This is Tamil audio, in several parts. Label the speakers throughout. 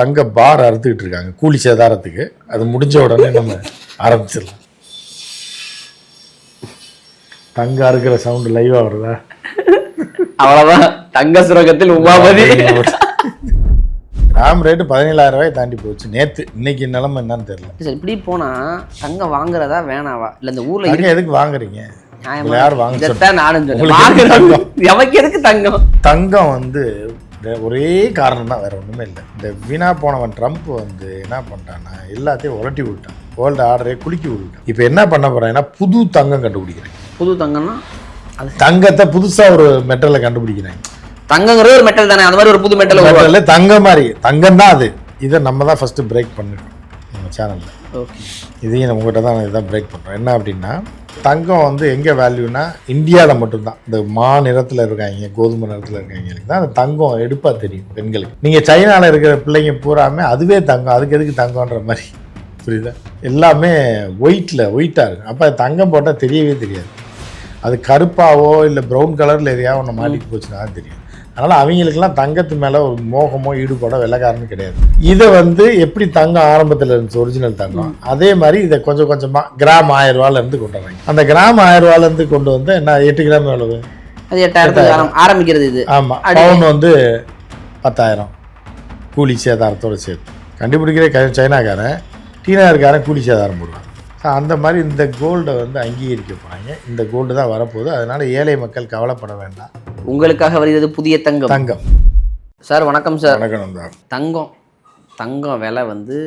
Speaker 1: தங்க பார் அறுத்துக்கிட்டு இருக்காங்க. கூலி சேதாரத்துக்கு. அது முடிஞ்ச உடனே நம்ம ஆரம்பிச்சிடலாம். தங்க அறுக்கிற சவுண்டு லைவாக வருதா?
Speaker 2: அவ்வளவுதான். தங்க சுரங்கத்தில் உமாபதி
Speaker 1: கிராம் ரேட்டு பதினேழாயிரம் ரூபாய் தாண்டி போச்சு. நேத்து இன்னைக்கு நிலைமை என்னன்னு தெரியல.
Speaker 2: சரி இப்படி போனா தங்கம் வாங்குறதா வேணாவா? இல்ல இந்த ஊர்ல
Speaker 1: தங்க எதுக்கு வாங்குறீங்க? யார் வாங்க
Speaker 2: நானும் எதுக்கு தங்கம்?
Speaker 1: தங்கம் வந்து இந்த ஒரே காரணம் தான் வேற ஒண்ணுமே இல்லை. இந்த வீணா போனவன் ட்ரம்ப் வந்து என்ன பண்ணிட்டான்னா எல்லாத்தையும் உலட்டி விட்டான். வேர்ல்டு ஆர்டரே குலுக்கி விட்டான் இப்போ என்ன பண்ண போறாங்கன்னா புது தங்கம் கண்டுபிடிக்கிறேன்
Speaker 2: புது தங்கம்னா அது
Speaker 1: தங்கத்தை புதுசா ஒரு மெட்டலை கண்டுபிடிக்கிறாங்க.
Speaker 2: தங்கங்கிறது ஒரு மெட்டல் தானே அது மாதிரி ஒரு புது மெட்டல்
Speaker 1: மெட்டல்ல தங்கம் மாதிரி. தங்கம் தான் அது. இதை நம்ம தான் ஃபர்ஸ்ட் பிரேக் பண்ணிருக்கோம் நம்ம சேனல்ல
Speaker 2: ஓகே
Speaker 1: இதையும் நம்ம உங்கள்கிட்ட தான் இதான் பிரேக் பண்ணுறோம் என்ன அப்படின்னா தங்கம் வந்து எங்கே வேல்யூனா இந்தியாவில் மட்டும்தான். இந்த மா நிறத்தில் இருக்காங்க கோதுமை நிறத்தில் இருக்காங்களுக்கு தான் அந்த தங்கம் எடுப்பாக தெரியும் பெண்களுக்கு. நீங்கள் சைனாவில் இருக்கிற பிள்ளைங்க பூராமே அதுவே தங்கம் அதுக்கு எதுக்கு தங்கம்ன்ற மாதிரி. புரியுதா? எல்லாமே ஒயிட்டில் ஒயிட்டாக இருக்கும் அப்போ தங்கம் போட்டால் தெரியவே தெரியாது. அது கருப்பாவோ இல்லை ப்ரௌன் கலரில் எதையாவது ஒன்று மாட்டிட்டு போச்சுன்னா தெரியும் அதனால் அவங்களுக்கெல்லாம் தங்கத்து மேலே ஒரு மோகமோ ஈடுபாடோ வெள்ளக்காரன்னு கிடையாது. இதை வந்து எப்படி தங்கம் ஆரம்பத்தில் இருந்துச்சு ஒரிஜினல் தங்கம்? அதே மாதிரி இதை கொஞ்சம் கொஞ்சமாக கிராம் ஆயிரம் ரூபாயிலேருந்து கொண்டு வராங்க அந்த கிராம் ஆயிரம் ரூபாயிலேருந்து கொண்டு வந்து என்ன எட்டு கிராம் எவ்வளவு?
Speaker 2: அது ஆரம்பிக்கிறது இது.
Speaker 1: ஆமாம். பவுன் வந்து பத்தாயிரம். கூலி சேதாரத்தோட சேர்த்து. கண்டுபிடிக்கிற சைனாக்காரன். டீனாக்காரன் கூலி சேதாரம் போடுவான். ஸோ அந்த மாதிரி இந்த கோல்டை வந்து அங்கீகரிக்க போகிறாங்க இந்த கோல்டு தான் வரப்போகுது. அதனால ஏழை மக்கள் கவலைப்பட வேண்டாம்.
Speaker 2: உங்களுக்காக வருகிறது புதிய தங்கம்.
Speaker 1: தங்கம்.
Speaker 2: சார் வணக்கம் சார்.
Speaker 1: வணக்கம்
Speaker 2: தங்கம் தங்கம் விலை வந்து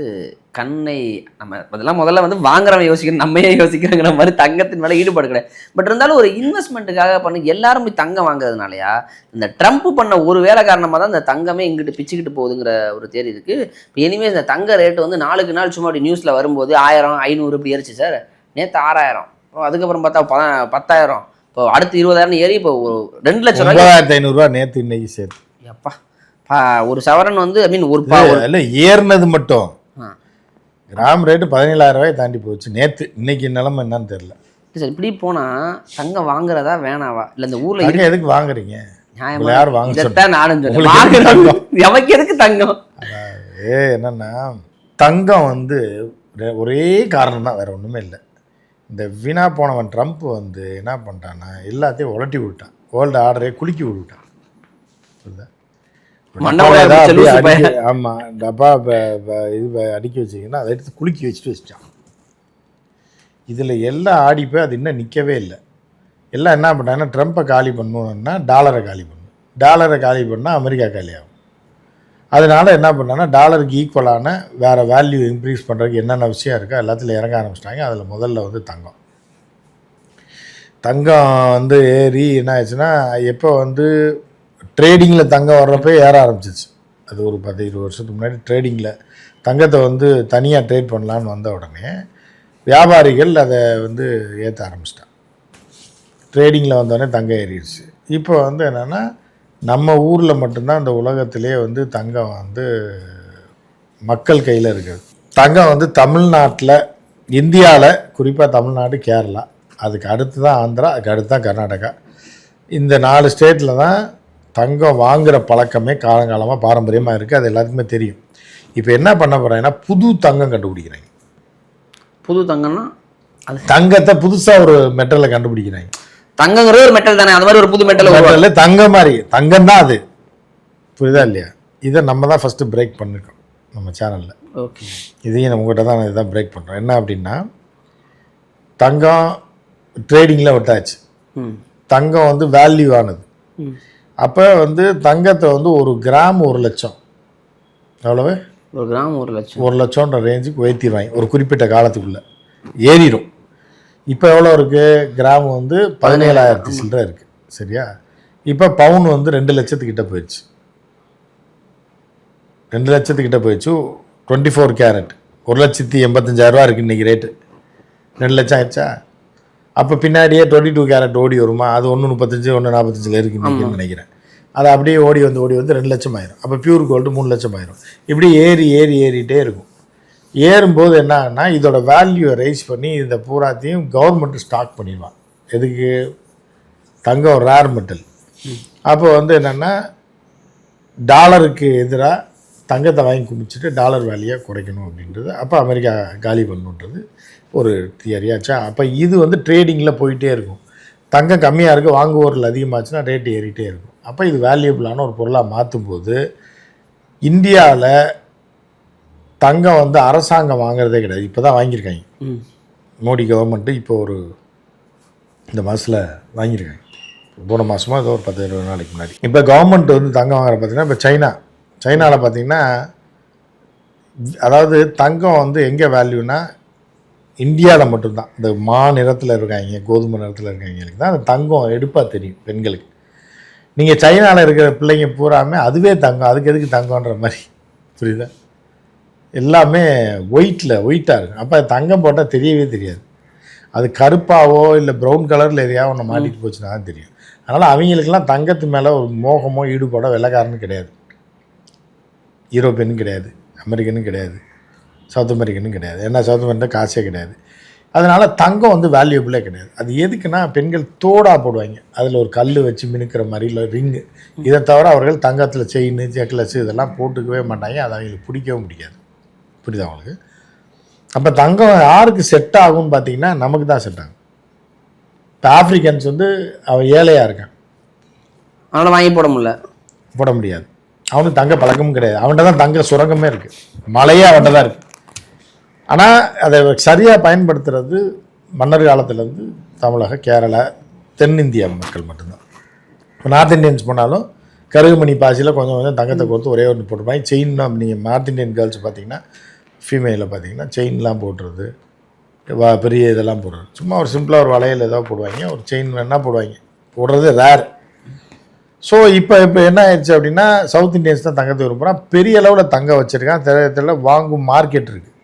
Speaker 2: கண்ணை நம்ம அதெல்லாம் முதல்ல வந்து வாங்குறவன் யோசிக்கணும் நம்மையே யோசிக்கிறோங்கிற மாதிரி தங்கத்தின் மேலே ஈடுபாடு கிடையாது. பட் இருந்தாலும் ஒரு இன்வெஸ்ட்மெண்ட்டுக்காக பண்ணி எல்லாரும் போய் தங்கம் வாங்குறதுனாலயா இந்த ட்ரம்ப் பண்ண ஒரு வேலை காரணமாக தான் இந்த தங்கமே இங்கிட்டு பிச்சுக்கிட்டு போகுதுங்கிற ஒரு தேதி இருக்கு. இப்போ இனிமேல் இந்த தங்க ரேட்டு வந்து நாளுக்கு நாள் சும்மா அப்படி நியூஸில் வரும்போது ஆயிரம் ஐநூறு இப்படி ஏறிச்சு சார் நேற்று ஆறாயிரம். அப்புறம் அதுக்கப்புறம் பார்த்தா பத பத்தாயிரம். இப்போ அடுத்து இருபதாயிரம் ஏறி இப்போ ஒரு ரெண்டு லட்சம் ரூபாய்
Speaker 1: ஐநூறுரூவா நேற்று இன்னைக்கு சேர்த்து
Speaker 2: அப்பா பா- ஒரு சவரன் வந்து ஐ மீன் ஒரு பா
Speaker 1: இல்லை ஏறினது மட்டும். கிராம் ரேட்டு பதினேழாயிரம் ரூபாய் தாண்டி போச்சு. நேற்று இன்னைக்கு நிலைமை என்னன்னு தெரியல.
Speaker 2: சார் இப்படி போனா தங்கம் வாங்குறதா வேணாவா? இல்ல இந்த ஊர்ல
Speaker 1: தங்கம் எதுக்கு வாங்குறீங்க? யார் வாங்க
Speaker 2: நானும் எவக்கு எதுக்கு தங்கம்?
Speaker 1: அதாவது என்னன்னா தங்கம் வந்து ஒரே- காரணம் தான் வேற ஒன்றுமே இல்லை. இந்த வீணா போனவன் ட்ரம்ப் வந்து என்ன பண்ணிட்டான்னா எல்லாத்தையும் உலட்டி விட்டான். வேர்ல்டு ஆர்டரே குலுக்கி விட்டான்?
Speaker 2: மண்டபம்
Speaker 1: டப்பா இது அடுக்கி வச்சிங்கன்னா அதை எடுத்து குலுக்கி வச்சுட்டு வச்சிட்டான். இதில் எல்லாம் ஆடி போய் அது இன்னும் நிற்கவே இல்லை. எல்லாம் என்ன பண்ணாங்கன்னா ட்ரம்ப்பை காலி பண்ணணும்னா டாலரை காலி பண்ணணும். டாலரை காலி பண்ணால் அமெரிக்கா காலி ஆகும். அதனால என்ன பண்ணாங்கன்னா டாலருக்கு ஈக்குவலான வேறு வேல்யூ இன்க்ரீஸ் பண்ணுறதுக்கு என்னென்ன விஷயம் இருக்கோ எல்லாத்துலையும் இறங்க ஆரம்பிச்சிட்டாங்க. அதில் முதல்ல வந்து தங்கம். தங்கம் வந்து ஏறி என்ன ஆச்சுன்னா எப்போ வந்து ட்ரேடிங்கில் தங்கம் வர்றப்போ ஏற ஆரம்பிச்சிச்சு. அது ஒரு பத்து இருபது வருஷத்துக்கு முன்னாடி ட்ரேடிங்கில் தங்கத்தை வந்து தனியாக ட்ரேட் பண்ணலான்னு வந்த உடனே வியாபாரிகள் அதை வந்து ஏற்ற ஆரம்பிச்சிட்டான் ட்ரேடிங்கில் வந்தோடனே தங்கம் ஏறிடுச்சு. இப்போ வந்து என்னென்னா நம்ம ஊரில் மட்டும்தான் இந்த உலகத்திலே வந்து தங்கம் வந்து மக்கள் கையில் இருக்குது. தங்கம் வந்து தமிழ்நாட்டில் இந்தியாவில் குறிப்பாக தமிழ்நாடு கேரளா அதுக்கு அடுத்து தான் ஆந்திரா அதுக்கு அடுத்து தான் கர்நாடகா. இந்த நாலு ஸ்டேட்டில் தான் தங்கம் வாங்குகிற பழக்கமே காலங்காலமாக பாரம்பரியமாக இருக்குது அது எல்லாத்துக்குமே தெரியும். இப்போ என்ன பண்ண போகிறாங்கன்னா புது தங்கம் கண்டுபிடிக்கிறாங்க.
Speaker 2: புது தங்கம்னா அது
Speaker 1: தங்கத்தை புதுசாக ஒரு மெட்டலை கண்டுபிடிக்கிறாங்க.
Speaker 2: தங்கங்கிறது ஒரு மெட்டல் தானே? அது மாதிரி ஒரு புது மெட்டல்
Speaker 1: மெட்டல்ல தங்கம் மாதிரி. தங்கம் தான் அது. புரியுதா இல்லையா? இதை நம்ம தான் ஃபஸ்ட்டு பிரேக் பண்ணிருக்கோம் நம்ம சேனலில்
Speaker 2: ஓகே.
Speaker 1: இதையும் நம்ம உங்கள்கிட்ட தான் இதான் பிரேக் பண்ணுறோம் என்ன அப்படின்னா தங்கம் ட்ரேடிங்கில் விட்டாச்சு. தங்கம் வந்து வேல்யூ ஆனது. அப்போ வந்து தங்கத்தை வந்து ஒரு கிராம் ஒரு லட்சம். எவ்வளவு?
Speaker 2: ஒரு கிராம் ஒரு லட்சம்.
Speaker 1: ஒரு லட்சம்ன்ற ரேஞ்சுக்கு உயர்த்திடுவாங்க ஒரு குறிப்பிட்ட காலத்துக்குள்ளே. ஏறிடும் இப்போ எவ்வளோ இருக்குது கிராம் வந்து பதினேழாயிரத்தி சில்லற இருக்குது சரியா? இப்போ பவுன் வந்து ரெண்டு லட்சத்துக்கிட்ட போயிடுச்சு. ரெண்டு லட்சத்துக்கிட்ட போயிடுச்சு. டுவெண்ட்டி ஃபோர் கேரட் ஒரு லட்சத்தி எண்பத்தஞ்சாயிரரூவா இருக்குது இன்றைக்கி ரேட்டு ரெண்டு லட்சம் ஆயிடுச்சா? அப்போ பின்னாடியே டுவெண்ட்டி டூ கேரட் ஓடி வருமா? அது ஒன்று முப்பத்தஞ்சு ஒன்று நாற்பத்தஞ்சில் இருக்குது இன்றைக்கின்னு நினைக்கிறேன் அது அப்படியே ஓடி வந்து ஓடி வந்து ரெண்டு லட்சம் ஆயிரும். அப்போ பியூர் கோல்டு மூணு லட்சம் ஆயிரும். இப்படி ஏறி ஏறி ஏறிட்டே இருக்கும். ஏறும்போது என்ன ஆகுனா இதோட வேல்யூவை ரைஸ் பண்ணி இந்த பூராத்தையும் கவர்மெண்ட் ஸ்டாக் பண்ணிடுவான். எதுக்கு? தங்கம் ரேர் மெட்டல் அப்போ வந்து என்னென்னா டாலருக்கு எதிராக தங்கத்தை வாங்கி குமிச்சிட்டு டாலர் வேல்யூயை குறைக்கணும் அப்படின்றது. அப்போ அமெரிக்கா காலி பண்ணுன்றது ஒரு தியரியாச்சா அப்போ இது வந்து ட்ரேடிங்கில் போயிட்டே இருக்கும். தங்கம் கம்மியாக இருக்குது வாங்குவோரில் அதிகமாச்சுன்னா ரேட் ஏறிட்டே இருக்கும். அப்போ இது வேல்யூபிளான ஒரு பொருளாக மாற்றும் போது இந்தியாவில் தங்கம் வந்து அரசாங்கம் வாங்குறதே கிடையாது. இப்போ தான் வாங்கியிருக்காங்க மோடி கவர்மெண்ட்டு இப்போ ஒரு இந்த மாதத்தில் வாங்கியிருக்காங்க. போன மாதமோ ஏதோ ஒரு பத்து இருபது நாளைக்கு முன்னாடி. இப்போ கவர்மெண்ட் வந்து தங்கம் வாங்குற பார்த்தீங்கன்னா இப்போ சைனா சைனாவில் பார்த்தீங்கன்னா அதாவது தங்கம் வந்து எங்கே வேல்யூனா இந்தியாவில் மட்டும்தான். இந்த மா நிறத்தில் இருக்காங்க கோதுமை நிறத்தில் இருக்காங்களுக்கு தான் அந்த தங்கம் எடுப்பாக தெரியும் பெண்களுக்கு. நீங்கள் சைனாவில் இருக்கிற பிள்ளைங்க பூராமே அதுவே தங்கம் அதுக்கு எதுக்கு தங்கம்ன்ற மாதிரி. புரியுதா? எல்லாமே ஒயிட்டில் ஒயிட்டாக இருக்கும். அப்போ தங்கம் போட்டால் தெரியவே தெரியாது. அது கருப்பாவோ இல்லை ப்ரௌன் கலரில் எதையாவது ஒன்று மாட்டிட்டு போச்சுன்னா தான் தெரியும். அதனால் அவங்களுக்கெல்லாம் தங்கத்து மேலே ஒரு மோகமோ ஈடுபாடோ வெள்ளைக்காரனும் கிடையாது. யூரோப்பியனும் கிடையாது அமெரிக்கனும் கிடையாது சவுத் அமெரிக்கனும் கிடையாது. ஏன்னா சவுத் அமெரிக்கா காசே கிடையாது. அதனால் தங்கம் வந்து வேல்யூபிளே கிடையாது. அது எதுக்குன்னா பெண்கள் தோடா போடுவாங்க. அதில் ஒரு கல் வச்சு மினுக்கிற மாதிரி இல்லை ரிங்கு இதை தவிர அவர்கள் தங்கத்தில் செயின் நெக்லஸ் இதெல்லாம் போட்டுக்கவே மாட்டாங்க. அது அவங்களுக்கு பிடிக்கவும் பிடிக்காது. புரியுதா அவங்களுக்கு அப்போ தங்கம் யாருக்கு செட் ஆகும்னு பார்த்தீங்கன்னா நமக்கு தான் செட் ஆகும். இப்போ ஆப்ரிக்கன்ஸ் வந்து அவன் ஏழையாக இருக்கான்.
Speaker 2: அவனை வாங்கி போட முடியல.
Speaker 1: போட முடியாது. அவனுக்கு தங்க பழக்கமும் கிடையாது. அவன்கிட்ட தான் தங்க சுரங்கமே இருக்குது மலையே அவன்கிட்ட தான் இருக்குது ஆனால் அதை சரியாக பயன்படுத்துறது மன்னர் காலத்துலேருந்து தமிழக கேரளா தென்னிந்திய மக்கள் மட்டும்தான். இப்போ நார்த் இந்தியன்ஸ் போனாலும் கருகுமணி பாசியில் கொஞ்சம் கொஞ்சம் தங்கத்தை கொடுத்து ஒரே ஒன்று போட்டுருப்பாங்க. செயின்லாம் நீங்கள் நார்த் இந்தியன் கேர்ள்ஸ் பார்த்தீங்கன்னா ஃபீமேலில் பார்த்தீங்கன்னா செயின்லாம் போடுறது வா பெரிய இதெல்லாம் போடுறது. சும்மா ஒரு சிம்பிளாக ஒரு வளையல் ஏதோ போடுவாங்க. ஒரு செயின் வேணால் போடுவாங்க. போடுறது ரேர் ஸோ இப்போ இப்போ என்ன ஆயிடுச்சு அப்படின்னா சவுத் இந்தியன்ஸ் தான் தங்கத்தை விரும்புகிறான் பெரிய அளவில் தங்கம் வச்சுருக்கான். தெரியத்தில் வாங்கும் மார்க்கெட் இருக்குது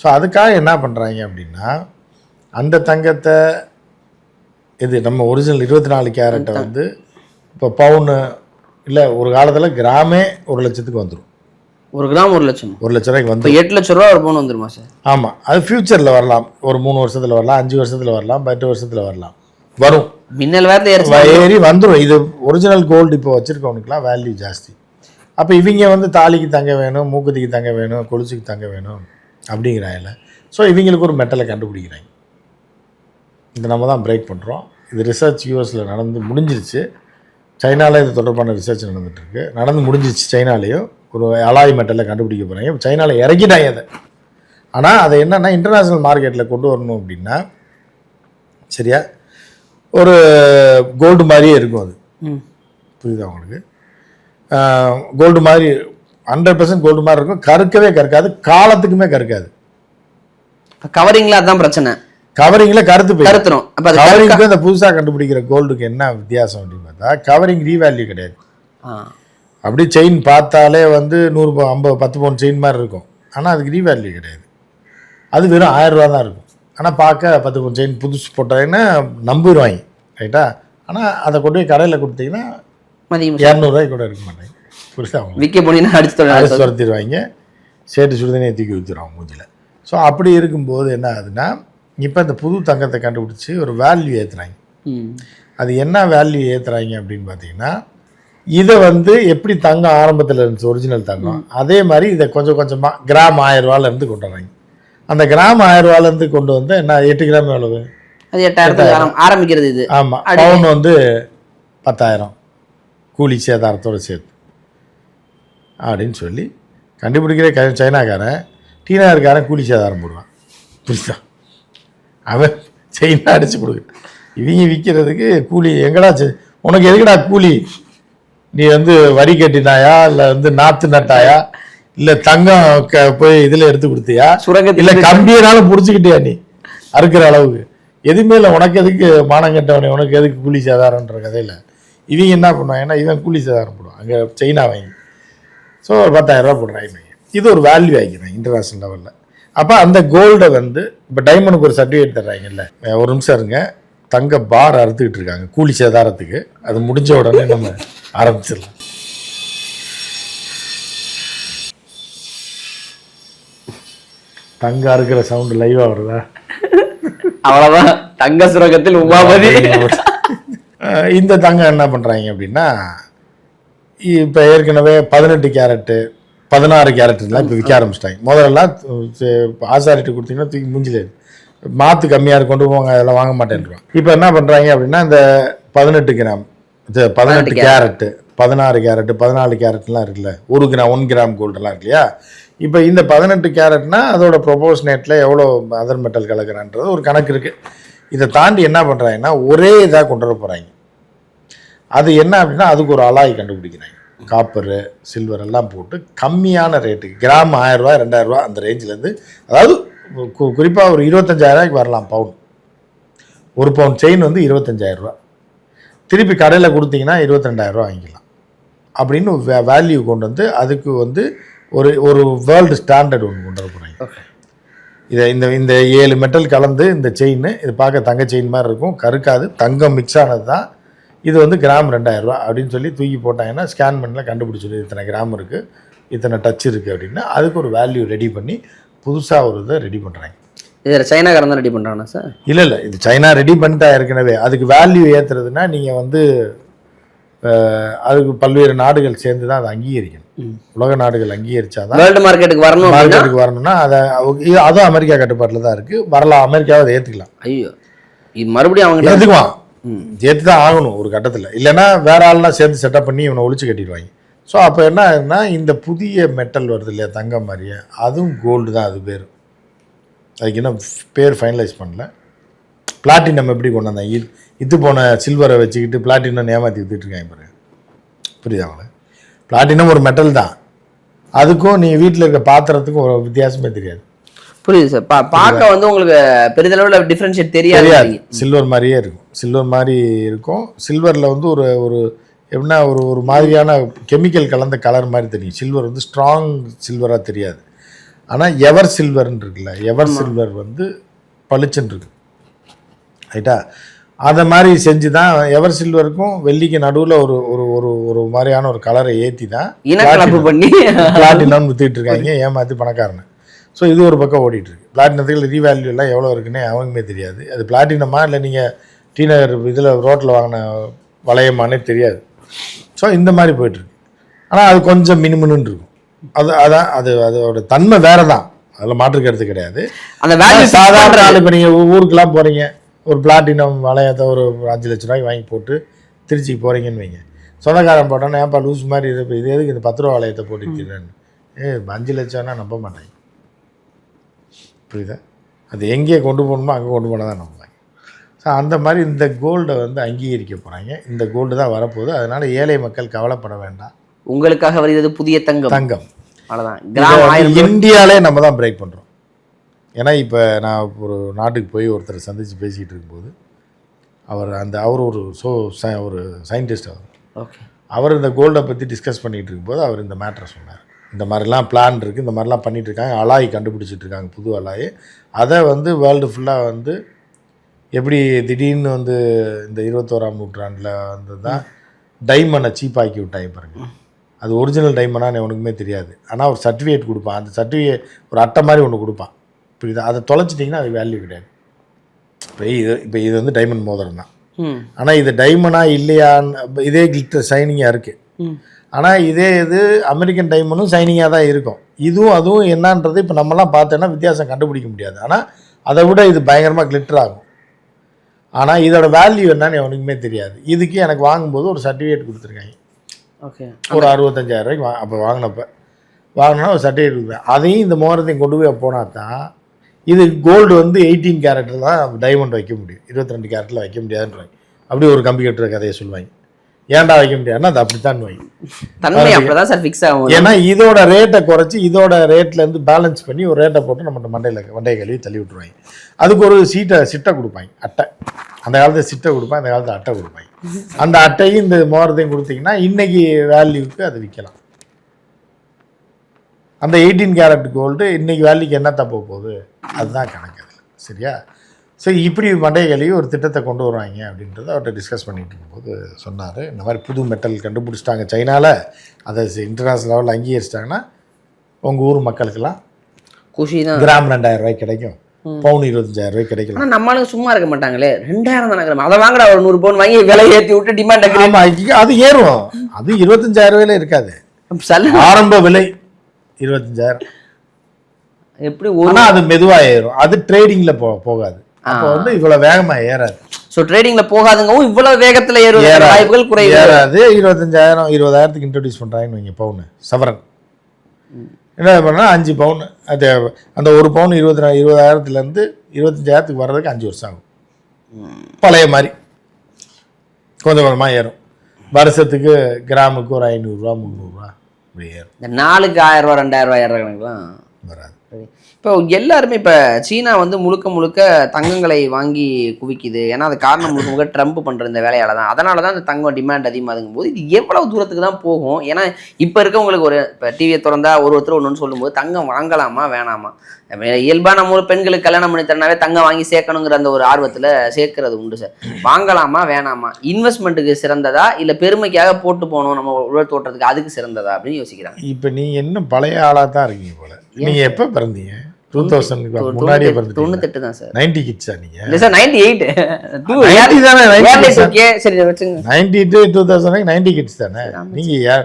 Speaker 1: ஸோ அதுக்காக என்ன பண்ணுறாங்க அப்படின்னா அந்த தங்கத்தை இது நம்ம ஒரிஜினல் இருபத்தி நாலு கேரட்டை வந்து இப்போ பவுனு இல்லை ஒரு காலத்தில் கிராமே ஒரு லட்சத்துக்கு வந்துடும்
Speaker 2: ஒரு கிராம் ஒரு லட்சம்.
Speaker 1: ஒரு லட்ச ரூபாய்க்கு வந்து
Speaker 2: எட்டு லட்ச ரூபா ஒரு பவுன் வந்துருமா சார்?
Speaker 1: ஆமாம் அது ஃப்யூச்சரில் வரலாம். ஒரு மூணு வருஷத்தில் வரலாம் அஞ்சு வருஷத்தில் வரலாம் பத்து வருஷத்தில் வரலாம். வரும்.
Speaker 2: மின்னல் வேறு
Speaker 1: ஏறி வந்துடும் இது ஒரிஜினல் கோல்டு இப்போ வச்சுருக்கவனுக்குலாம் வேல்யூ ஜாஸ்தி. அப்போ இவங்க வந்து தாலிக்கு தங்க வேணும் மூக்குத்திக்கு தங்க வேணும் கொலுசுக்கு தங்க வேணும் அப்படிங்கிறாங்கல்ல ஸோ இவங்களுக்கு ஒரு மெட்டலை கண்டுபிடிக்கிறாங்க. இதை நம்ம தான் பிரேக் பண்ணுறோம் இது ரிசர்ச் யூஎஸில் நடந்து முடிஞ்சிருச்சு. சைனாவில் இது தொடர்பான ரிசர்ச் நடந்துகிட்ருக்கு நடந்து முடிஞ்சிருச்சு சைனாலேயும் ஒரு அலாய் மெட்டலை கண்டுபிடிக்க போகிறாங்க சைனாவில் இறக்கிட்டாங்க அதை. ஆனால் அதை என்னென்னா இன்டர்நேஷ்னல் மார்க்கெட்டில் கொண்டு வரணும் அப்படின்னா சரியா? ஒரு கோல்டு மாதிரியே இருக்கும் அது.
Speaker 2: ம்.
Speaker 1: புரியுதா உங்களுக்கு? கோல்டு மாதிரி ஹண்ட்ரட் பர்சன்ட் கோல்டு மாதிரி இருக்கும். கருக்கவே கருக்காது காலத்துக்குமே கருக்காது
Speaker 2: கவரிங்ல அதான் பிரச்சனை.
Speaker 1: கவரிங்கில் கருத்து
Speaker 2: கருத்துரும்.
Speaker 1: கவரிங்க்கு இந்த புதுசாக கண்டுபிடிக்கிற கோல்டுக்கு என்ன வித்தியாசம் அப்படின்னு பார்த்தா கவரிங் ரீவேல்யூ கிடையாது. அப்படி செயின் பார்த்தாலே வந்து நூறு ஐம்பது பத்து பவுன் செயின் மாதிரி இருக்கும். ஆனால் அதுக்கு ரீவேல்யூ கிடையாது. அது வெறும் ஆயிரம் ரூபா தான் இருக்கும். ஆனால் பார்க்க பத்து செயின் புதுசு போட்டாங்கன்னா நம்பிடுவாங்க ரைட்டா ஆனால் அதை கொண்டு போய் கடையில் கொடுத்தீங்கன்னா இரநூறுவாய்க்கு கூட இருக்க மாட்டாங்க. புரியுதா?
Speaker 2: விற்க போனீங்கன்னா அடிச்சு
Speaker 1: அரிசி துரத்திடுவாங்க. சேட்டு சுடுதண்ணியை தூக்கி ஊற்றிடுவாங்க மூஞ்சில் ஸோ அப்படி இருக்கும்போது என்ன ஆகுதுன்னா இப்போ இந்த புது தங்கத்தை கண்டுபிடிச்சி ஒரு வேல்யூ ஏற்றுறாங்க அது என்ன வேல்யூ ஏற்றுறாங்க அப்படின்னு பார்த்தீங்கன்னா இதை வந்து எப்படி தங்கம் ஆரம்பத்தில் இருந்துச்சு ஒரிஜினல் தங்கம் அதே மாதிரி இதை கொஞ்சம் கொஞ்சமாக கிராம் ஆயிரம் ரூபாலேருந்து கொண்டு வராங்க அந்த கிராம் ஆயிரம் ரூபாலேருந்து கொண்டு வந்து என்ன எட்டு கிராம் எவ்வளவு?
Speaker 2: அது எட்டாயிரத்துக்கு ஆரம்- ஆரம்பிக்கிறது இது.
Speaker 1: ஆமாம் பவுன் வந்து பத்தாயிரம். கூலி சேதாரத்தோடு சேர்த்து. அப்படின்னு சொல்லி கண்டுபிடிக்கிற க சைனாக்காரன் டீனாக்காரன் கூலி சேதாரம் போடுவான். புரியுதா? அவன் செயினா அடிச்சு கொடுக்க இவங்க விற்கிறதுக்கு கூலி எங்கடா உனக்கு எதுக்குடா கூலி? நீ வந்து வரி கட்டினாயா? இல்லை வந்து நாற்று நட்டாயா? இல்லை தங்கம் போய் இதில் எடுத்து கொடுத்தியா?
Speaker 2: சுரங்கத்தில்
Speaker 1: இல்லை கம்பியனாலும் பிடிச்சிக்கிட்டியா நீ? அறுக்கிற அளவுக்கு. எதுவுமே இல்லை உனக்கு எதுக்கு மானம் கட்டவனே உனக்கு எதுக்கு கூலி சேதாரன்ற கதையில். இவங்க என்ன பண்ணுவாங்க ஏன்னா இவன் கூலி சேதாரம் போடுவான். அங்கே சைனா வாங்கி ஸோ ஒரு பத்தாயிரம் ரூபா போடுறாங்க இது ஒரு வேல்யூ ஆகிக்கிறேன் இன்டர்நேஷ்னல் லெவலில் அப்போ அந்த கோல்டை வந்து இப்போ டைமண்டுக்கு ஒரு சர்டிஃபிகேட் தர்றாங்கல்ல. ஒரு நிமிஷம் இருங்க. தங்க பார் அறுத்துக்கிட்டு இருக்காங்க கூலி சேதாரத்துக்கு. அது முடிஞ்ச உடனே நம்ம ஆரம்பிச்சிடலாம். தங்க அறுக்கிற சவுண்டு லைவாக வருதா?
Speaker 2: அவ்வளவுதான். தங்க சுரங்கத்தில் உமாபதி
Speaker 1: இந்த தங்கம் என்ன பண்ணுறாங்க அப்படின்னா இப்போ ஏற்கனவே பதினெட்டு கேரட்டு பதினாறு கேரட்லாம் இப்போ விற்க ஆரம்பிச்சிட்டாங்க. முதல்லலாம் ஆசாரிட்டு கொடுத்தீங்கன்னா தூக்கி மூஞ்சில எறி. மாத்து கம்மியாக இருக்கு கொண்டு போங்க அதெல்லாம் வாங்க மாட்டேன்றான் இப்போ என்ன பண்ணுறாங்க அப்படின்னா இந்த பதினெட்டு கிராம் பதினெட்டு கேரட்டு பதினாறு கேரட்டு பதினாலு கேரட்லாம் இருக்குல்ல ஒரு கிராம் ஒன் கிராம் கோல்டெல்லாம் இருக்கு இல்லையா? இப்போ இந்த பதினெட்டு கேரட்னா அதோட ப்ரொபோஷனேட்டில் எவ்வளோ அதர் மெட்டல் கலக்கிறான்றது ஒரு கணக்கு இருக்குது இதை தாண்டி என்ன பண்ணுறாங்கன்னா ஒரே இதாக கொண்டு வர போகிறாங்க அது என்ன அப்படின்னா அதுக்கு ஒரு அலாய் கண்டுபிடிக்கிறாங்க. காப்பரு சில்வர் எல்லாம் போட்டு கம்மியான ரேட்டுக்கு கிராம் ஆயிரரூவா ரெண்டாயிரரூவா அந்த ரேஞ்சிலேருந்து அதாவது குறிப்பாக ஒரு இருபத்தஞ்சாயிரரூவாய்க்கு வரலாம் பவுன் ஒரு பவுன் செயின் வந்து இருபத்தஞ்சாயிரரூவா திருப்பி கடையில் கொடுத்தீங்கன்னா இருபத்தி ரெண்டாயிரரூவா வாங்கிக்கலாம். அப்படின்னு வேல்யூ கொண்டு வந்து அதுக்கு வந்து ஒரு ஒரு வேர்ல்டு ஸ்டாண்டர்ட் ஒன்று கொண்டு வர போகிறாங்க இதை இந்த இந்த ஏழு மெட்டல் கலந்து இந்த செயின் இது பார்க்க தங்க செயின் மாதிரி இருக்கும் கருக்காது தங்கம் மிக்ஸ் ஆனது தான் இது வந்து கிராம் ரெண்டாயிரம் ரூபாய் அப்படின்னு சொல்லி தூக்கி போட்டாங்கன்னா ஸ்கேன் பண்ணில் கண்டுபிடிச்சிடும். இத்தனை கிராம் இருக்குது இத்தனை டச் இருக்குது அப்படின்னா. அதுக்கு ஒரு வேல்யூ ரெடி பண்ணி புதுசாக ஒரு இதை ரெடி பண்ணுறாங்க
Speaker 2: இதில் சைனாக்காரன் தான் ரெடி பண்ணுறானா சார்
Speaker 1: இல்லை இல்லை இது சைனா ரெடி பண்ணிட்டா ஏற்கனவே. அதுக்கு வேல்யூ ஏற்றுறதுனா நீங்கள் வந்து அதுக்கு பல்வேறு நாடுகள் சேர்ந்து தான் அதை அங்கீகரிக்கணும். உலக நாடுகள் அங்கீகரிச்சாதான்
Speaker 2: வேர்ல்டு மார்க்கெட்டுக்கு வரணும்
Speaker 1: மார்க்கெட்டுக்கு வரணும்னா அதை அதுவும் அமெரிக்கா கட்டுப்பாட்டில் தான் இருக்குது வரலாம் அமெரிக்காவை அதை ஏற்றுக்கலாம்
Speaker 2: ஐயோ இது மறுபடியும் அவங்க
Speaker 1: ஏற்றுக்குவான் ஏற்று தான் ஆகணும் ஒரு கட்டத்தில். இல்லைன்னா வேற ஆள்லாம் சேர்ந்து செட்டப் பண்ணி இவனை ஒழிச்சு கட்டிடுவாங்க. ஸோ அப்போ என்ன ஆகுதுன்னா இந்த புதிய மெட்டல் வருது இல்லையா தங்கம் மாதிரியே அதுவும் கோல்டு தான் அது பேர். அதுக்கு இன்னும் பேர் ஃபைனலைஸ் பண்ணல. பிளாட்டினம் எப்படி கொண்டு வந்தாங்க இது போன சில்வரை வச்சுக்கிட்டு பிளாட்டினம் ஏமாற்றி வித்துட்டு இருக்காங்க பாருங்க புரியுதா அவங்கள பிளாட்டினம் ஒரு மெட்டல் தான். அதுக்கும் நீ வீட்டில் இருக்க பாத்திரத்துக்கும் ஒரு வித்தியாசமே தெரியாது.
Speaker 2: புரியுது சார். பா பார்க்க வந்து உங்களுக்கு பெரிதளவில் டிஃப்ரென்ஷியேட் தெரியாது
Speaker 1: தெரியாது. சில்வர் மாதிரியே இருக்கும். சில்வர் மாதிரி இருக்கும். சில்வரில் வந்து ஒரு ஒரு எப்படின்னா ஒரு ஒரு மாதிரியான கெமிக்கல் கலந்த கலர் மாதிரி தெரியும். சில்வர் வந்து ஸ்ட்ராங் சில்வராக தெரியாது. ஆனால் எவர் சில்வர்னு இருக்குல்ல எவர் சில்வர் வந்து பளிச்சுன்னு இருக்கு. ரைட்டா அதை மாதிரி செஞ்சு தான் எவர் சில்வருக்கும் வெள்ளிக்கு நடுவில் ஒரு ஒரு ஒரு ஒரு மாதிரியான ஒரு கலரை ஏற்றி தான்
Speaker 2: பண்ணி.
Speaker 1: பிளாட்டினம் வித்துட்டு இருக்காங்க. ஏமாற்றி பணக்காரனை. ஸோ இது ஒரு பக்கம் ஓடிட்டு இருக்கு பிளாட்டினத்துக்கு ரீவேல்யூ எல்லாம் எவ்வளோ இருக்குன்னே அவங்களுமே தெரியாது. அது பிளாட்டினமா இல்லை நீங்கள் டி நகர் இதில் ரோட்டில் வாங்கின வளையமானே தெரியாது. ஸோ இந்த மாதிரி போயிட்டுருக்கு. ஆனால் அது கொஞ்சம் மினுமினுன்னு இருக்கும். அது அதான் அது அதோட தன்மை வேற தான் அதில் மாற்றுக்கிறது கிடையாது.
Speaker 2: அந்த வேல்யூ
Speaker 1: சாதாரண ஆள் இப்போ நீங்கள் ஊருக்கெல்லாம் போகிறீங்க ஒரு பிளாட்டினம் வளையத்தை ஒரு அஞ்சு லட்ச ரூபாய்க்கு வாங்கி போட்டு திருச்சிக்கு போகிறீங்கன்னு வைங்க. சொந்தக்காரன் போட்டோன்னா ஏன்ப்பா லூஸ் மாதிரி இது இது எதுக்கு இந்த பத்து ரூபா வளையத்தை போட்டுக்கிறேன்னு ஏ அஞ்சு லட்சம்னா நம்ப மாட்டாங்க. புரியுதா? அது எங்கே கொண்டு போகணுமோ அங்கே கொண்டு போனால் தான் நம்புவாங்க. ஸோ அந்த மாதிரி இந்த கோல்டை வந்து அங்கீகரிக்க போகிறாங்க இந்த கோல்டு தான் வரப்போகுது. அதனால் ஏழை மக்கள் கவலைப்பட வேண்டாம்.
Speaker 2: உங்களுக்காக வருகிறது புதிய தங்கம்.
Speaker 1: தங்கம்.
Speaker 2: ஆயிரம்
Speaker 1: இந்தியாவிலே நம்ம தான் பிரேக் பண்ணுறோம் ஏன்னா இப்போ நான் ஒரு நாட்டுக்கு போய் ஒருத்தரை சந்தித்து பேசிக்கிட்டு இருக்கும்போது அவர் அந்த அவர் ஒரு சோ ஒரு சயின்டிஸ்ட் அவர்.
Speaker 2: ஓகே.
Speaker 1: அவர் இந்த கோல்டை பற்றி டிஸ்கஸ் பண்ணிகிட்டு இருக்கும்போது அவர் இந்த மேட்ரை சொன்னார். இந்த மாதிரிலாம் பிளான் இருக்குது இந்த மாதிரிலாம் பண்ணிட்டு இருக்காங்க அலாய் கண்டுபிடிச்சிட்டு இருக்காங்க புது அலாய். அதை வந்து வேர்ல்டு ஃபுல்லாக வந்து எப்படி திடீர்னு வந்து இந்த இருபத்தோராம் நூற்றாண்டில் வந்து தான் டைமண்டை சீப்பாக்கி விட்டாங்க பாருங்க. அது ஒரிஜினல் டைமண்டான்னு உனக்குமே தெரியாது. ஆனால் ஒரு சர்டிஃபிகேட் கொடுப்பான். அந்த சர்டிஃபிகேட் ஒரு அட்டை மாதிரி ஒன்று கொடுப்பான். புரியுதா? அதை தொலைச்சிட்டிங்கன்னா அது வேல்யூ கிடையாது. இப்போ இது இப்போ இது வந்து டைமண்ட் மோதிரம் தான். ஆனால் இது டைமண்டா இல்லையான்னு இதே கிளிட்டர் ஷைனிங்காக இருக்குது ஆனால் இதே இது அமெரிக்கன் டைமண்டும் ஷைனிங்காக தான் இருக்கும். இதுவும் அதுவும் என்னன்றது இப்போ நம்மலாம் பார்த்தோன்னா வித்தியாசம் கண்டுபிடிக்க முடியாது. ஆனால் அதை விட இது பயங்கரமாக கிளிட்டர் ஆகும். ஆனால் இதோட வேல்யூ என்னன்னு அவனுக்குமே தெரியாது. இதுக்கு எனக்கு வாங்கும்போது ஒரு சர்டிஃபிகேட் கொடுத்துருக்காங்க.
Speaker 2: ஓகே.
Speaker 1: ஒரு அறுபத்தஞ்சாயிரம் ரூபாய்க்கு வா அப்போ வாங்கினப்ப. வாங்கினா ஒரு சர்டிஃபிகேட் கொடுப்பேன் அதையும் இந்த மோதிரத்தையும் கொண்டு போய் போனால் தான் இது கோல்டு வந்து எயிட்டீன் கேரட்டில் தான் டைமண்ட் வைக்க முடியும். இருபத்தி ரெண்டு கேரட்டில் வைக்க முடியாதுன்றாங்க. அப்படி ஒரு கம்ப்யூட்டர் கதையை சொல்லுவாங்க. ஏன்டா வைக்க முடியாதுன்னா அது
Speaker 2: தன்மை அப்படிதான் சார் ஃபிக்ஸ் ஆகும்.
Speaker 1: ஏன்னா இதோட ரேட்டை குறைச்சி இதோட ரேட்ல இருந்து பேலன்ஸ் பண்ணி ஒரு ரேட்டை போட்டு நம்ம மண்டையில் மண்டையை கழுவி தள்ளி விட்டுருவாங்க. அதுக்கு ஒரு சீட்டை சிட்டை கொடுப்பாங்க. அட்டை. அந்த காலத்துல சிட்டை கொடுப்பாங்க அந்த காலத்துல அட்டை கொடுப்பாங்க. அந்த அட்டையும் இந்த மோதிரத்தையும் கொடுத்தீங்கன்னா இன்னைக்கு வேல்யூக்கு அது விற்கலாம். அந்த எயிட்டீன் கேரட் கோல்டு இன்னைக்கு வேல்யூக்கு என்ன தப்ப போகுது? அதுதான் கணக்கு அதில். சரியா? சரி இப்படி மண்டைய கழுவி ஒரு திட்டத்தை கொண்டு வருவாங்க அப்படின்றத அவர்கிட்ட டிஸ்கஸ் பண்ணிட்டு இருக்கும்போது சொன்னார். இந்த மாதிரி புது மெட்டல் கண்டுபிடிச்சிட்டாங்க சைனாவில் அதை இன்டர்நேஷ்னல் லெவலில் அங்கீகரிச்சிட்டாங்கன்னா உங்கள் ஊர் மக்களுக்கெல்லாம்
Speaker 2: குஷி தான்
Speaker 1: கிராம் ரெண்டாயிரம் ரூபாய் கிடைக்கும். பவுன் இருபத்தஞ்சாயிரம் ரூபாய் கிடைக்கலாம்.
Speaker 2: ஆனா நம்மளுக்கு சும்மா இருக்க மாட்டாங்களே. ரெண்டாயிரம் தானே கிராம். அதை வாங்கடா ஒரு நூறு பவுன் வாங்கி விலை ஏத்தி விட்டு டிமாண்ட்
Speaker 1: அது ஏறும். அது இருபத்தஞ்சாயிரம் ரூபாயில இருக்காது. ஆரம்ப விலை. இருபத்தஞ்சாயிரம்.
Speaker 2: எப்படி ஒரு
Speaker 1: ஆனா அது மெதுவா ஏறும். அது ட்ரேடிங்ல போ போகாது. அப்போ வந்து இவ்வளவு வேகமா ஏறாது.
Speaker 2: ஸோ ட்ரேடிங்ல போகாதுங்கவும் இவ்வளவு வேகத்துல
Speaker 1: ஏறாது.
Speaker 2: வாய்ப்புகள் குறைவு.
Speaker 1: ஏறாது. இருபத்தஞ்சாயிரம் இருபதாயிரத்துக்கு இன்ட்ரடியூஸ் பண்றாங்கன்னு வைங்க பவுன். சவரன். என்ன பண்ணா அஞ்சு பவுன். அது அந்த ஒரு பவுன் இருபத்தி நாலு இருபதாயிரத்துல இருந்து இருபத்தஞ்சாயிரத்துக்கு வர்றதுக்கு அஞ்சு வருஷம் ஆகும். பழைய மாதிரி. கொஞ்சம் கொஞ்சமா ஏறும். வருஷத்துக்கு கிராமுக்கு ஒரு ஐநூறுரூவா முந்நூறுரூவா
Speaker 2: இந்த நாலுக்கு ஆயிரம் ரூபா ரெண்டாயிரம் ரூபாய் ஏற கணக்குலாம்
Speaker 1: வராது.
Speaker 2: இப்போ எல்லாருமே இப்போ சீனா வந்து முழுக்க முழுக்க தங்கங்களை வாங்கி குவிக்குது. ஏன்னா அது காரணம் முழுக்க முழுக்க ட்ரம்ப் பண்ணுற இந்த வேலையால தான் அதனால தான் இந்த தங்கம் டிமாண்ட் அதிகமாகுதுங்கும் போது இது எவ்வளவு தூரத்துக்கு தான் போகும்? ஏன்னா இப்போ இருக்கவங்களுக்கு ஒரு இப்போ டிவியை திறந்தா ஒரு ஒருத்தர் ஒன்று சொல்லும்போது தங்கம் வாங்கலாமா வேணாமா? இயல்பாக நம்ம பெண்களுக்கு கல்யாணம் பண்ணி தரனாவே தங்கம் வாங்கி சேர்க்கணுங்கிற அந்த ஒரு ஆர்வத்தில் சேர்க்கறது உண்டு சார். வாங்கலாமா வேணாமா? இன்வெஸ்ட்மெண்ட்டுக்கு சிறந்ததா? இல்லை பெருமைக்காக போட்டு போகணும் நம்ம உழல் தோட்டத்துக்கு அதுக்கு சிறந்ததா? அப்படின்னு யோசிக்கிறாங்க.
Speaker 1: இப்போ நீங்க இன்னும் பழைய ஆளா தான் இருக்கீங்க போல. நீங்க எப்போ பிறந்தீங்க? டூ தௌசண்ட் முன்னாடியே பிறந்தீங்க
Speaker 2: தொண்ணூத்தெட்டு தான் சார்
Speaker 1: நைன்டி கிட்ஸா நீங்க?
Speaker 2: இல்லை சார் நைன்டி எயிட்
Speaker 1: 90 தானே, 90 sir.
Speaker 2: ஓகே சரி வச்சுங்க.
Speaker 1: Ninety to two thousand ninety kids தானே நீங்க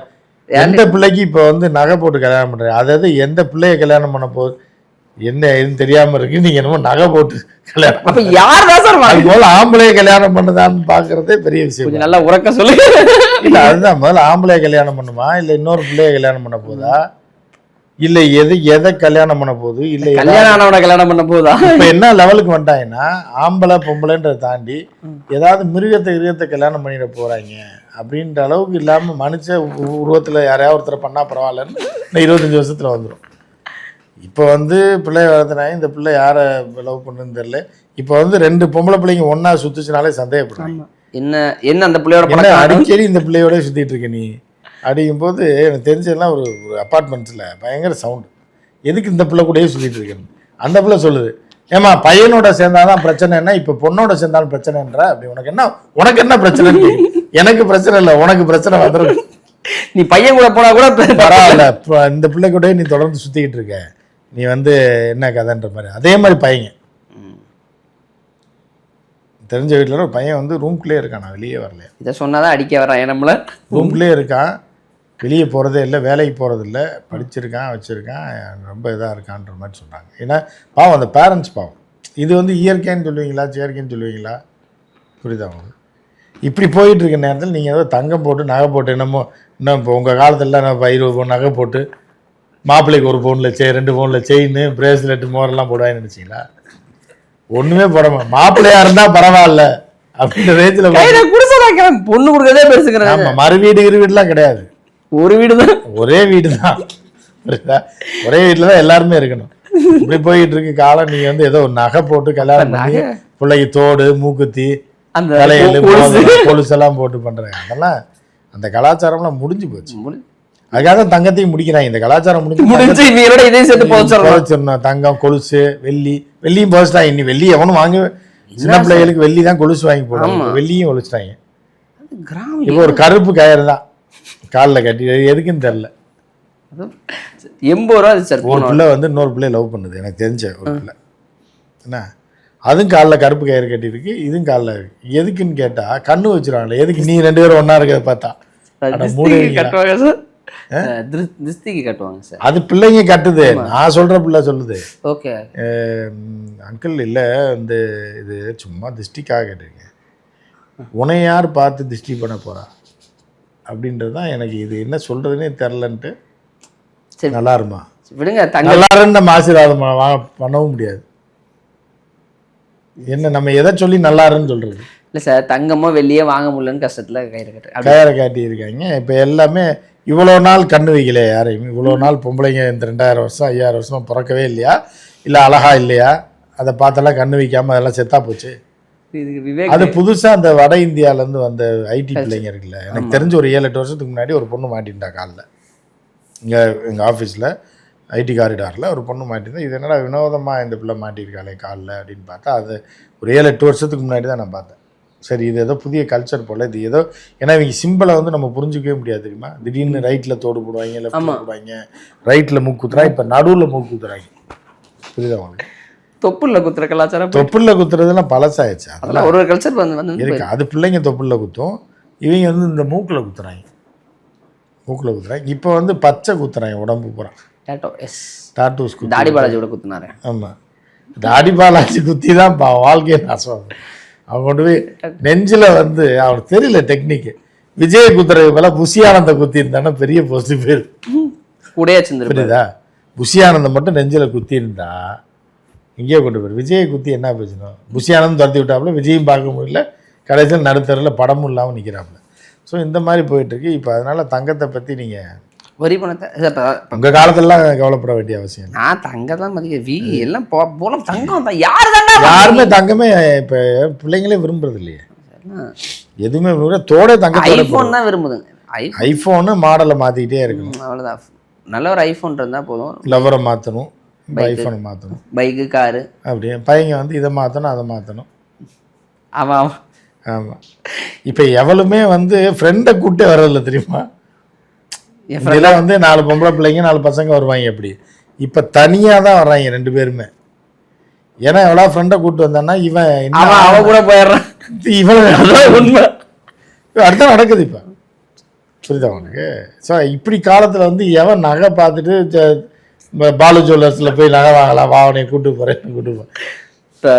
Speaker 1: எந்த பிள்ளைக்கு இப்போ வந்து நகை போட்டு கல்யாணம் பண்றீங்க? அதாவது எந்த பிள்ளைய கல்யாணம் பண்ண போகுது? என்ன ஏதுன்னு தெரியாம இருக்கு? நீங்க என்னமோ நகை போட்டு கல்யாணம்
Speaker 2: அப்ப யார் தான் சார்
Speaker 1: அது போல ஆம்பளைய கல்யாணம் பண்ணுதான்னு பாக்குறதே பெரிய விஷயம்.
Speaker 2: கொஞ்சம் நல்லா உறக்க சொல்லுங்க
Speaker 1: இல்ல அதுதான் முதல்ல ஆம்பளைய கல்யாணம் பண்ணுமா? இல்ல இன்னொரு பிள்ளைய கல்யாணம் பண்ண போதா? இல்ல எது எதை கல்யாணம் பண்ண போகுது? இல்ல
Speaker 2: கல்யாணம் ஆனவனை கல்யாணம் பண்ண போதா
Speaker 1: இப்ப என்ன லெவலுக்கு வந்துட்டாங்கன்னா ஆம்பளை பொம்பளைன்றதை தாண்டி ஏதாவது மிருகத்தை மிருகத்தை கல்யாணம் பண்ணிட போறாங்க அப்படின்ற அளவுக்கு இல்லாம மனுஷ உருவத்துல யாரையாவது ஒருத்தரை பண்ணா பரவாயில்லன்னு இந்த இருபத்தஞ்சு வருஷத்துல வந்துடும் இப்போ வந்து பிள்ளை வளர்த்துனாங்க. இந்த பிள்ளை யாரை லவ் பண்ணுன்னு தெரியல. இப்போ வந்து ரெண்டு பொம்பளை பிள்ளைங்க ஒண்ணா சுத்துச்சுனாலே சந்தேகப்படுறாங்க.
Speaker 2: என்ன என்ன அந்த பிள்ளையோட
Speaker 1: அடிக்கடி இந்த பிள்ளையோட சுத்திட்டு இருக்க நீ? அடிக்கும் போது எனக்கு தெரிஞ்சதெல்லாம் ஒரு ஒரு அப்பார்ட்மெண்ட்ஸில் பயங்கர சவுண்டு எதுக்கு இந்த பிள்ளை கூடயே சுத்திட்டு இருக்கேன்? அந்த பிள்ளை சொல்லுது ஏமா பையனோட சேர்ந்தாதான் பிரச்சனைன்னா இப்போ பொண்ணோட சேர்ந்தாலும் பிரச்சனைன்ற? அப்படி உனக்கு என்ன உனக்கு என்ன பிரச்சனை எனக்கு பிரச்சனை இல்லை உனக்கு பிரச்சனை வந்துடும்
Speaker 2: நீ பையன் கூட போனா கூட
Speaker 1: பரவாயில்ல இந்த பிள்ளை கூடயே நீ தொடர்ந்து சுத்திக்கிட்டு இருக்க. நீ வந்து என்ன கதைன்ற மாதிரி. அதே மாதிரி பையன். தெரிஞ்ச வீட்டில் ஒரு பையன் வந்து ரூம்குள்ளேயே இருக்கான் நான் வெளியே வரல
Speaker 2: இதை சொன்னாதான் அடிக்க வரான் நம்மள?
Speaker 1: ரூம்குள்ளே இருக்கான். வெளியே போகிறதே இல்லை வேலைக்கு போகிறது இல்லை படிச்சிருக்கான் வச்சுருக்கான் ரொம்ப இதாக இருக்கான்ற மாதிரி சொல்கிறாங்க ஏன்னா பாவம் அந்த பேரண்ட்ஸ் பாவம். இது வந்து இயற்கைன்னு சொல்லுவீங்களா செயற்கைன்னு சொல்லுவீங்களா? புரியுதா உங்களுக்கு? இப்படி போயிட்டு இருக்க நேரத்தில் நீங்கள் ஏதோ தங்கம் போட்டு நகை போட்டு என்னமோ இன்னும் இப்போ உங்கள் காலத்தில் நம்ம இருபது பவுன் நகை போட்டு மாப்பிள்ளைக்கு ஒரு பவுனில் செய் ரெண்டு பவுனில் செயின் பிரேஸ்லெட் மோரெல்லாம் போடுவாங்கன்னு நினச்சிங்களா? ஒன்றுமே போட மாட்டோம் மாப்பிள்ளையா இருந்தால் பரவாயில்ல அப்படின்ற ரேஞ்சில்
Speaker 2: பொண்ணு கொடுக்கறதே பெருசுங்கிறாங்க.
Speaker 1: நம்ம மறு வீடு இரு வீடுலாம் கிடையாது.
Speaker 2: ஒரு வீடு தான்
Speaker 1: ஒரே வீடு தான்? ஒரே வீட்டில் தான் எல்லாருமே இருக்கணும். இப்படி போயிட்டு இருக்கு காலம். நீங்க வந்து ஏதோ ஒரு நகை போட்டு கல்யாணம் பண்ணி பிள்ளைக்கு தோடு மூக்குத்தி
Speaker 2: அந்த
Speaker 1: தலையல்
Speaker 2: கொலுசு.
Speaker 1: கொலுசெல்லாம் போட்டு பண்றாங்க. அதெல்லாம் அந்த கலாச்சாரம்லாம் முடிஞ்சு போச்சு. அதுக்காக தங்கத்தையும் முடிக்கிறாங்க. இந்த கலாச்சாரம் முடிஞ்சு
Speaker 2: முடிஞ்சு இவங்களோட இதையும் சேர்த்து
Speaker 1: புதைச்சிடணும் தங்கம் கொலுசு வெள்ளி வெள்ளியும் புதைச்சிட்டாங்க இன்னி வெள்ளி எவனும் வாங்க சின்ன பிள்ளைகளுக்கு வெள்ளி தான் கொலுசு வாங்கி போடுவாங்க வெள்ளியும் ஒழிச்சிட்டாங்க. இப்போ ஒரு கருப்பு கயிறு தான். காலில் கட்டி எதுக்குன்னு தெரில
Speaker 2: எண்பது ரூபா சார்
Speaker 1: ஒரு பிள்ளை வந்து இன்னொரு பிள்ளைய லவ் பண்ணுது எனக்கு தெரிஞ்ச ஒரு பிள்ளை. என்ன? அதுவும் காலில் கருப்பு கயிறு கட்டியிருக்கு இதுவும் காலில் இருக்கு எதுக்குன்னு கேட்டா கண்ணு வச்சிருவாங்களே எதுக்கு நீ ரெண்டு பேரும் ஒண்ணா இருக்கிறத பார்த்தா?
Speaker 2: கட்டுவாங்க சார். திரு- திஸ்திக்கு கட்டுவாங்க சார்.
Speaker 1: அது பிள்ளைங்க கட்டுது நான் சொல்ற பிள்ளை சொல்லுது.
Speaker 2: ஓகே.
Speaker 1: அங்கிள் இல்லை இந்த இது சும்மா திஷ்டிக்காக கேட்டிருக்கேன். உன்னை யார் பார்த்து திஷ்டி பண்ண போறா? அப்படின்றது தான் எனக்கு இது. என்ன சொல்றதுன்னே தெரிலன்ட்டு
Speaker 2: சரி.
Speaker 1: நல்லா இருமா?
Speaker 2: விடுங்க தங்க
Speaker 1: நல்லா இருந்து நம்ம ஆசீர்வாதம் பண்ணவும் முடியாது. என்ன நம்ம எதை சொல்லி நல்லா இருன்னு சொல்றது?
Speaker 2: இல்ல சார் தங்கமோ வெள்ளியே வாங்க முடியலன்னு கஷ்டத்துல கயிறு கட்டு
Speaker 1: கயரை காட்டி இருக்காங்க இப்போ எல்லாமே இவ்வளோ நாள் கண்ணு வைக்கல யாரையும். இவ்வளோ நாள் பொம்பளைங்க இந்த ரெண்டாயிரம் வருஷம் ஐயாயிரம் வருஷமா பிறக்கவே இல்லையா? இல்லை அழகா இல்லையா? அதை பார்த்தெல்லாம் கண்ணு வைக்காம அதெல்லாம் செத்தா போச்சு? அது புதுசா அந்த வட இந்தியால இருந்து வந்த ஐடி பிள்ளைங்க இருக்குல்ல. எனக்கு தெரிஞ்ச ஒரு ஏழு எட்டு வருஷத்துக்கு முன்னாடி ஒரு பொண்ணு மாட்டின்டா காலில். இங்க எங்க ஆஃபீஸில் ஐடி காரிடாரில் ஒரு பொண்ணு மாட்டிருந்தா இது என்னடா வினோதமா இந்த பிள்ளை மாட்டியிருக்காளே காலில் அப்படின்னு பார்த்தா அது ஒரு ஏழு எட்டு வருஷத்துக்கு முன்னாடி தான் நான் பார்த்தேன். சரி இது ஏதோ புதிய கல்ச்சர் போல இது ஏதோ ஏன்னா இவங்க சிம்பிளை வந்து நம்ம புரிஞ்சுக்கவே முடியாது தெரியுமா? திடீர்னு ரைட்டில் தோடு போடுவாங்க லெஃப்ட்டில் போடுவாங்க ரைட்டில் மூக்கு குத்துறாங்க இப்போ நடுவில் மூக்கு குத்துறாங்க. புரியுதா உங்களுக்கு?
Speaker 2: தொப்புள்ள குத்துற கலாச்சாரம்
Speaker 1: தொப்புளில் குத்துறதெல்லாம் பழசாயிடுச்சு. அதெல்லாம்
Speaker 2: ஒரு ஒரு கல்ச்சர் வந்து வந்து
Speaker 1: இருக்கு. அது பிள்ளைங்க தொப்புளில் குத்தும். இவங்க வந்து இந்த மூக்கில் குத்துறாங்க. மூக்கில் குத்துறாங்க. இப்போ வந்து பச்சை குத்துறாங்க உடம்பு பூரா.
Speaker 2: டேட்டோ எஸ்
Speaker 1: டாட்டூஸ்
Speaker 2: தாடி பாலாஜியோட குத்துனாரு.
Speaker 1: ஆமாம் தாடி பாலாஜி குத்தி தான் பா வாழ்க்கையை நாசம் அவன் கொண்டு போய் நெஞ்சில் வந்து அவனுக்கு தெரியல டெக்னிக்கு விஜய் குத்துறதுக்கு மேலே புஷியானந்த குத்தி இருந்தானா பெரிய போஸ்ட் பேர்.
Speaker 2: கூடயே
Speaker 1: புரியுதா? புஷியானந்தம் மட்டும் நெஞ்சில் குத்தி இருந்தா இங்கேயே கொண்டு போயிரு. விஜயை குத்தி என்ன பேசணும் புஷியானந்தம் துரத்தி விட்டாப்புல விஜயும் பார்க்க முடியல. கடைசியில் நடுத்தரில் படமும் இல்லாமல் நிற்கிறாப்புல ஸோ இந்த மாதிரி போயிட்டுருக்கு. இப்போ அதனால தங்கத்தை பற்றி நீங்கள்
Speaker 2: வரி பணத்தை
Speaker 1: உங்கள் காலத்துலலாம் கவலைப்பட வேண்டிய அவசியம்
Speaker 2: நான் தங்கம் தான் மதிக்க வி எல்லாம் போ போலாம். தங்கம் தான். யாரு தாண்டா
Speaker 1: யாருமே தங்கமே இப்போ பிள்ளைங்களே விரும்புறது இல்லையே. எதுவுமே விரும்புற தோட தங்கத்தோட
Speaker 2: ஐஃபோன் தான் விரும்புதுங்க ஐஃபோனு
Speaker 1: மாடலை மாற்றிக்கிட்டே இருக்கணும்.
Speaker 2: அவ்வளோதான் நல்ல ஒரு ஐஃபோன் இருந்தால் போதும்.
Speaker 1: லவரை மாற்றணும் ஐஃபோனை மாற்றணும்
Speaker 2: பைக்கு காரு
Speaker 1: அப்படியே பையங்க வந்து இதை மாற்றணும் அதை மாற்றணும்
Speaker 2: அவன்
Speaker 1: ஆமாம் இப்போ எவளுமே வந்து ஃப்ரெண்டை கூட்டே வர்றதில்ல தெரியுமா? இதெல்லாம் வந்து நாலு பொம்பளை பிள்ளைங்க நாலு பசங்க வருவாங்க அப்படி இப்போ தனியாக தான் வர்றாங்க ரெண்டு பேருமே. ஏன்னா எவ்வளோ ஃப்ரெண்டை கூட்டு வந்தான்னா இவன் என்ன
Speaker 2: அவன் அவன் கூட போயிடுறான்.
Speaker 1: இவன்
Speaker 2: உண்மை.
Speaker 1: அடுத்த நடக்குது இப்போ. புரியுதா உனக்கு? ஸோ இப்படி காலத்தில் வந்து எவன் நகை பார்த்துட்டு பாலு ஜுவல்லர்ஸில் போய் நகை வாங்கலாம். வா அவனை கூட்டு போகிறேன் கூட்டு போகிறேன்
Speaker 2: இப்போ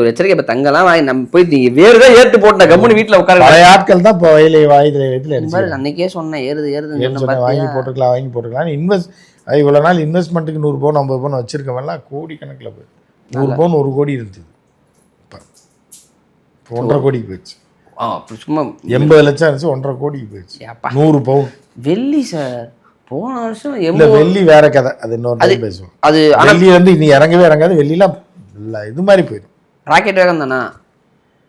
Speaker 2: ஒரு எச்சரிக்கை இப்போ தங்கலாம் வாங்கி நம்ம போய் நீங்க வேறு தான் ஏற்று போட்ட கம்முனு வீட்டில் உட்கார
Speaker 1: பழைய ஆட்கள் தான் இப்போ வயலை வாயுதல வயதில் அடிச்சு
Speaker 2: அன்னைக்கே சொன்னேன் ஏறுது
Speaker 1: சொன்னேன் வாங்கி? போட்டுக்கலாம் வாங்கி போட்டுக்கலாம். இன்வெஸ்ட் இவ்வளோ நாள் இன்வெஸ்ட்மெண்ட்டுக்கு நூறு பவுன் ஐம்பது பவுன் வச்சிருக்கவெல்லாம் கோடி கணக்கில் போய். நூறு பவுன் ஒரு கோடி இருந்தது இப்போ ஒன்றரை கோடிக்கு போயிடுச்சு.
Speaker 2: சும்மா
Speaker 1: எண்பது லட்சம் இருந்துச்சு ஒன்றரை கோடிக்கு போயிடுச்சு. நூறு பவுன்.
Speaker 2: வெள்ளி சார். போன வருஷம்
Speaker 1: இல்லை வெள்ளி வேற கதை. அது இன்னொரு பேசுவோம்.
Speaker 2: அது
Speaker 1: வெள்ளி வந்து இனி இறங்கவே இறங்காது. வெள்ளிலாம் இல்லை இது மாதிரி போயிடும்.
Speaker 2: ராக்கெட் வேகம் தானா?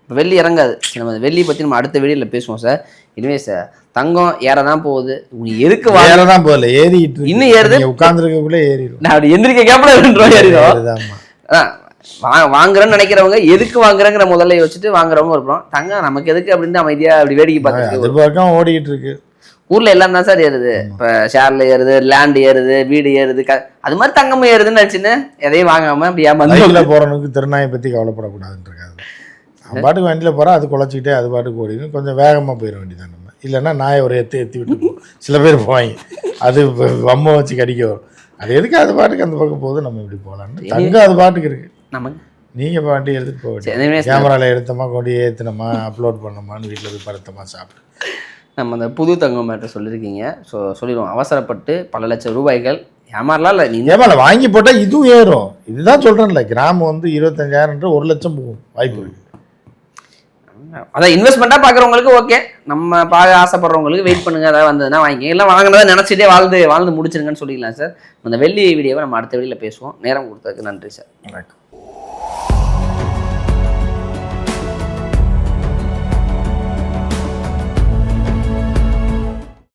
Speaker 2: இப்போ வெள்ளி இறங்காது. நம்ம வெள்ளி பற்றி நம்ம அடுத்த வீடியோவில் பேசுவோம் சார் இனிமே சார் தங்கம் ஏற தான் போகுது. நீ எதுக்கு
Speaker 1: வேற தான் போகல ஏறிட்டு.
Speaker 2: இன்னும் ஏறுது?
Speaker 1: நீங்க உட்கார்ந்திருக்கக்குள்ளே ஏறிடும்.
Speaker 2: நான் அப்படி எந்திரிக்க கேப்பில் ஏறிடும். வா வாங்குறேன்னு நினைக்கிறவங்க எதுக்கு வாங்குறேங்கிற முதல்ல யோசிச்சுட்டு வாங்குறவங்க இருப்போம் தங்கம் நமக்கு எதுக்கு அப்படின்னு அமைதியா அப்படி வேடிக்கை
Speaker 1: பக்கம் ஓடிக்கிட்டு இருக்கு.
Speaker 2: ஊர்ல எல்லாம் தான் சார் ஏறுது. இப்ப ஷேர்ல ஏறுது லேண்ட் ஏறுது வீடு ஏறுது அது மாதிரி தங்கமும் ஏறுதுன்னு நினைச்சுன்னு எதையும் வாங்காம அப்படி ஏமாந்து
Speaker 1: பைக்கில் போகிறவனுக்கு திருநாயை பற்றி கவலைப்படக்கூடாதுன்னு இருக்காது. அவன் பாட்டுக்கு வண்டியில் போகிறான் அது குலைச்சிக்கிட்டே அது பாட்டுக்கு ஓடிடும். கொஞ்சம் வேகமாக போயிட வேண்டியதான் நம்ம. இல்லைன்னா நாயை ஒரு எத்து எத்தி விட்டு. சில பேர் போவாங்க. அது வம்ம வச்சு கடிக்க வரும். அது எதுக்கு அது பாட்டுக்கு அந்த பக்கம் போகுது நம்ம இப்படி போகலான்னு தங்கம் அது பாட்டுக்கு இருக்கு.
Speaker 2: நமக்கு
Speaker 1: நீங்கள் பாட்டி எடுத்துட்டு போக கேமராவில் எடுத்தோமா கொண்டு ஏற்றுனோமா அப்லோட் பண்ணோமான்னு வீட்டில் போய் படுத்தமா சாப்பிட்டு
Speaker 2: நம்ம அந்த புது தங்கம் மேட்டர் சொல்லியிருக்கீங்க ஸோ சொல்லிடுவோம். அவசரப்பட்டு பல லட்சம் ரூபாய்கள் ஏமாறலாம் இல்லை? நீ
Speaker 1: ஏமால வாங்கி போட்டால் இதுவும் ஏறும். இதுதான் சொல்கிறேன்ல கிராம் வந்து இருபத்தஞ்சாயிரம் ஒரு லட்சம் போகும் வாய்ப்பு இருக்கு.
Speaker 2: அதான் இன்வெஸ்ட்மெண்ட்டாக பார்க்குறவங்களுக்கு ஓகே நம்ம பார்க்க ஆசைப்படுறவங்களுக்கு வெயிட் பண்ணுங்க. அதாவது வந்ததுன்னா வாங்கிக்க எல்லாம் வாங்கினதை நினச்சிட்டே வாழ்ந்து வாழ்ந்து முடிச்சிருங்கன்னு சொல்லிக்கலாம் சார் அந்த வெள்ளி வீடியோவை நம்ம அடுத்த வீடியோவில் பேசுவோம். நேரம் கொடுத்ததுக்கு நன்றி சார்
Speaker 1: வணக்கம்.